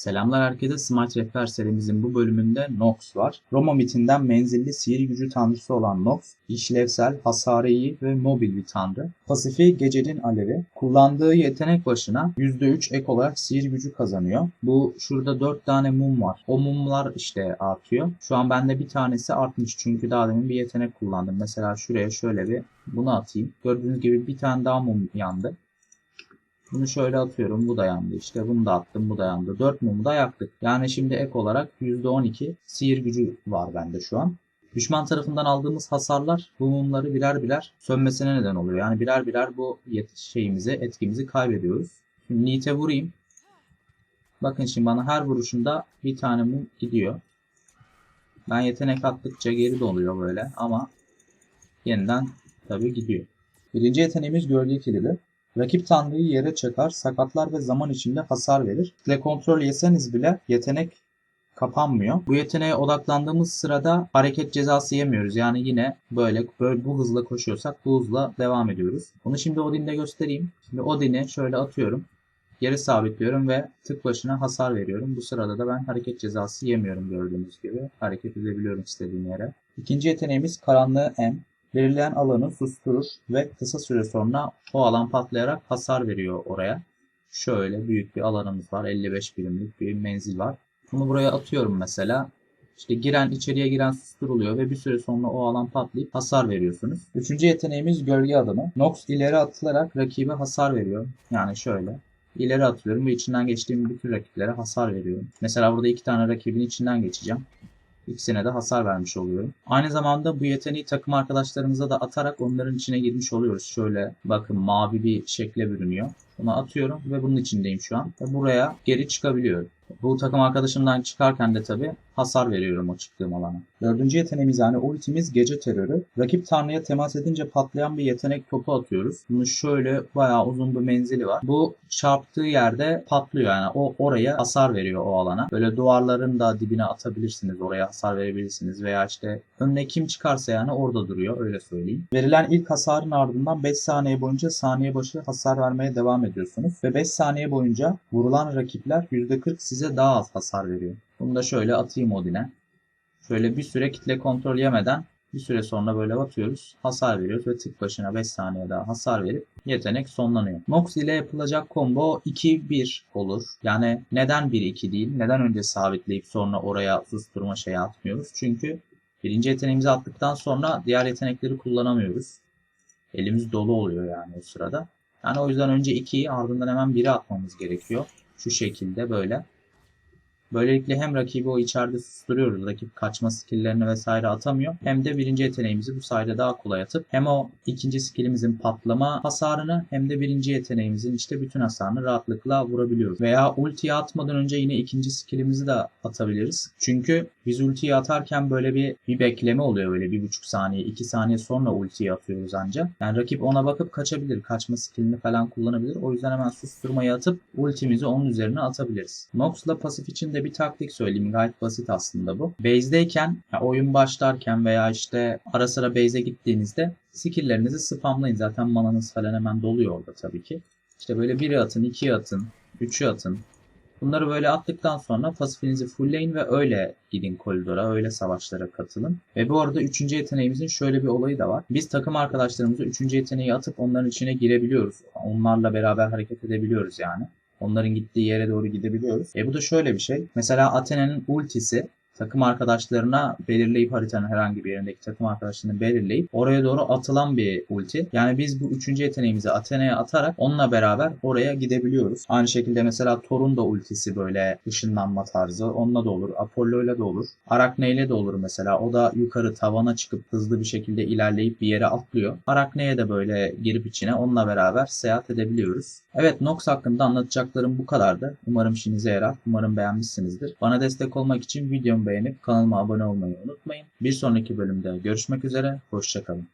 Selamlar herkese. Smart Rehber serimizin bu bölümünde Nox var. Roma mitinden menzilli sihir gücü tanrısı olan Nox, işlevsel, hasarı ve mobil bir tanrı. Pasifi gecenin alevi. Kullandığı yetenek başına %3 ek olarak sihir gücü kazanıyor. Bu şurada 4 tane mum var. O mumlar işte artıyor. Şu an bende bir tanesi artmış çünkü daha demin bir yetenek kullandım. Mesela şuraya şöyle bir bunu atayım. Gördüğünüz gibi bir tane daha mum yandı. Bunu şöyle atıyorum. Bu da yandı işte. Bunu da attım. Bu da yandı. 4 mumu da yaktık. Yani şimdi ek olarak %12 sihir gücü var bende şu an. Düşman tarafından aldığımız hasarlar bu mumları birer birer sönmesine neden oluyor. Yani birer birer bu şeyimizi, etkimizi kaybediyoruz. Şimdi Nite vurayım. Bakın şimdi bana her vuruşunda bir tane mum gidiyor. Ben yetenek attıkça geri doluyor böyle ama yeniden tabii gidiyor. Birinci yeteneğimiz gölge kilidi. Rakip tanrıyı yere çakar, sakatlar ve zaman içinde hasar verir. Kitle kontrol yeseniz bile yetenek kapanmıyor. Bu yeteneğe odaklandığımız sırada hareket cezası yemiyoruz. Yani yine böyle, böyle bu hızla koşuyorsak bu hızla devam ediyoruz. Bunu şimdi Odin'de göstereyim. Şimdi Odin'i şöyle atıyorum. Yere sabitliyorum ve tık başına hasar veriyorum. Bu sırada da ben hareket cezası yemiyorum gördüğünüz gibi. Hareket edebiliyorum istediğim yere. İkinci yeteneğimiz karanlığı M. Verilen alanı susturur ve kısa süre sonra o alan patlayarak hasar veriyor oraya. Şöyle büyük bir alanımız var. 55 birimlik bir menzil var. Bunu buraya atıyorum mesela. İşte giren içeriye giren susturuluyor ve bir süre sonra o alan patlayıp hasar veriyorsunuz. Üçüncü yeteneğimiz gölge adımı. Nox ileri atılarak rakibe hasar veriyor. Yani şöyle. İleri atıyorum ve içinden geçtiğim bütün rakiplere hasar veriyorum. Mesela burada iki tane rakibin içinden geçeceğim. İkisine de hasar vermiş oluyorum. Aynı zamanda bu yeteneği takım arkadaşlarımıza da atarak onların içine girmiş oluyoruz. Şöyle bakın mavi bir şekle bürünüyor. Bunu atıyorum ve bunun içindeyim şu an. Ve buraya geri çıkabiliyorum. Bu takım arkadaşımdan çıkarken de tabi hasar veriyorum o çıktığım alana. Dördüncü yeteneğimiz yani ultimiz gece terörü. Rakip tanrıya temas edince patlayan bir yetenek topu atıyoruz. Bunu şöyle bayağı uzun bir menzili var. Bu çarptığı yerde patlıyor yani o oraya hasar veriyor o alana. Böyle duvarların da dibine atabilirsiniz. Oraya hasar verebilirsiniz veya işte önüne kim çıkarsa yani orada duruyor öyle söyleyeyim. Verilen ilk hasarın ardından 5 saniye boyunca saniye başı hasar vermeye devam ediyorsunuz. Ve 5 saniye boyunca vurulan rakipler %40 size daha az hasar veriyor. Bunu da şöyle atayım Odin'e. Şöyle bir süre kitle kontrol yemeden bir süre sonra böyle atıyoruz. Hasar veriyoruz ve tık başına 5 saniye daha hasar verip yetenek sonlanıyor. Nox ile yapılacak combo 2-1 olur. Yani neden 1-2 değil? Neden önce sabitleyip sonra oraya susturma şeyi atmıyoruz? Çünkü birinci yeteneğimizi attıktan sonra diğer yetenekleri kullanamıyoruz. Elimiz dolu oluyor yani o sırada. Yani o yüzden önce 2'yi ardından hemen 1'i atmamız gerekiyor. Şu şekilde böyle. Böylelikle hem rakibi o içeride susturuyoruz. Rakip kaçma skilllerini vesaire atamıyor. Hem de birinci yeteneğimizi bu sayede daha kolay atıp hem o ikinci skillimizin patlama hasarını hem de birinci yeteneğimizin işte bütün hasarını rahatlıkla vurabiliyoruz. Veya ultiyi atmadan önce yine ikinci skillimizi de atabiliriz. Çünkü biz ultiyi atarken böyle bir, bir bekleme oluyor böyle bir buçuk saniye, iki saniye sonra ultiyi atıyoruz ancak. Yani rakip ona bakıp kaçabilir. Kaçma skillini falan kullanabilir. O yüzden hemen susturmayı atıp ultimizi onun üzerine atabiliriz. Nox'la pasif için de bir taktik söyleyeyim. Gayet basit aslında bu. Base'deyken, oyun başlarken veya işte ara sıra base'e gittiğinizde skill'lerinizi spamlayın. Zaten mananız falan hemen doluyor orada tabii ki. İşte böyle 1'i atın, 2'yi atın, 3'ü atın. Bunları böyle attıktan sonra pasifinizi fullleyin ve öyle gidin koridora, öyle savaşlara katılın. Ve bu arada üçüncü yeteneğimizin şöyle bir olayı da var. Biz takım arkadaşlarımıza üçüncü yeteneği atıp onların içine girebiliyoruz. Onlarla beraber hareket edebiliyoruz yani. Onların gittiği yere doğru gidebiliyoruz. E bu da şöyle bir şey. Mesela Athena'nın ultisi takım arkadaşlarına belirleyip haritanın herhangi bir yerindeki takım arkadaşlarını belirleyip oraya doğru atılan bir ulti. Yani biz bu üçüncü yeteneğimizi Athena'ya atarak onunla beraber oraya gidebiliyoruz. Aynı şekilde mesela Thor'un da ultisi böyle ışınlanma tarzı. Onunla da olur. Apollo'yla da olur. Arachne ile de olur mesela. O da yukarı tavana çıkıp hızlı bir şekilde ilerleyip bir yere atlıyor. Arachne'ye de böyle girip içine onunla beraber seyahat edebiliyoruz. Evet Nox hakkında anlatacaklarım bu kadardı. Umarım işinize yarar. Umarım beğenmişsinizdir. Bana destek olmak için videomu beğenip kanalıma abone olmayı unutmayın. Bir sonraki bölümde görüşmek üzere. Hoşçakalın.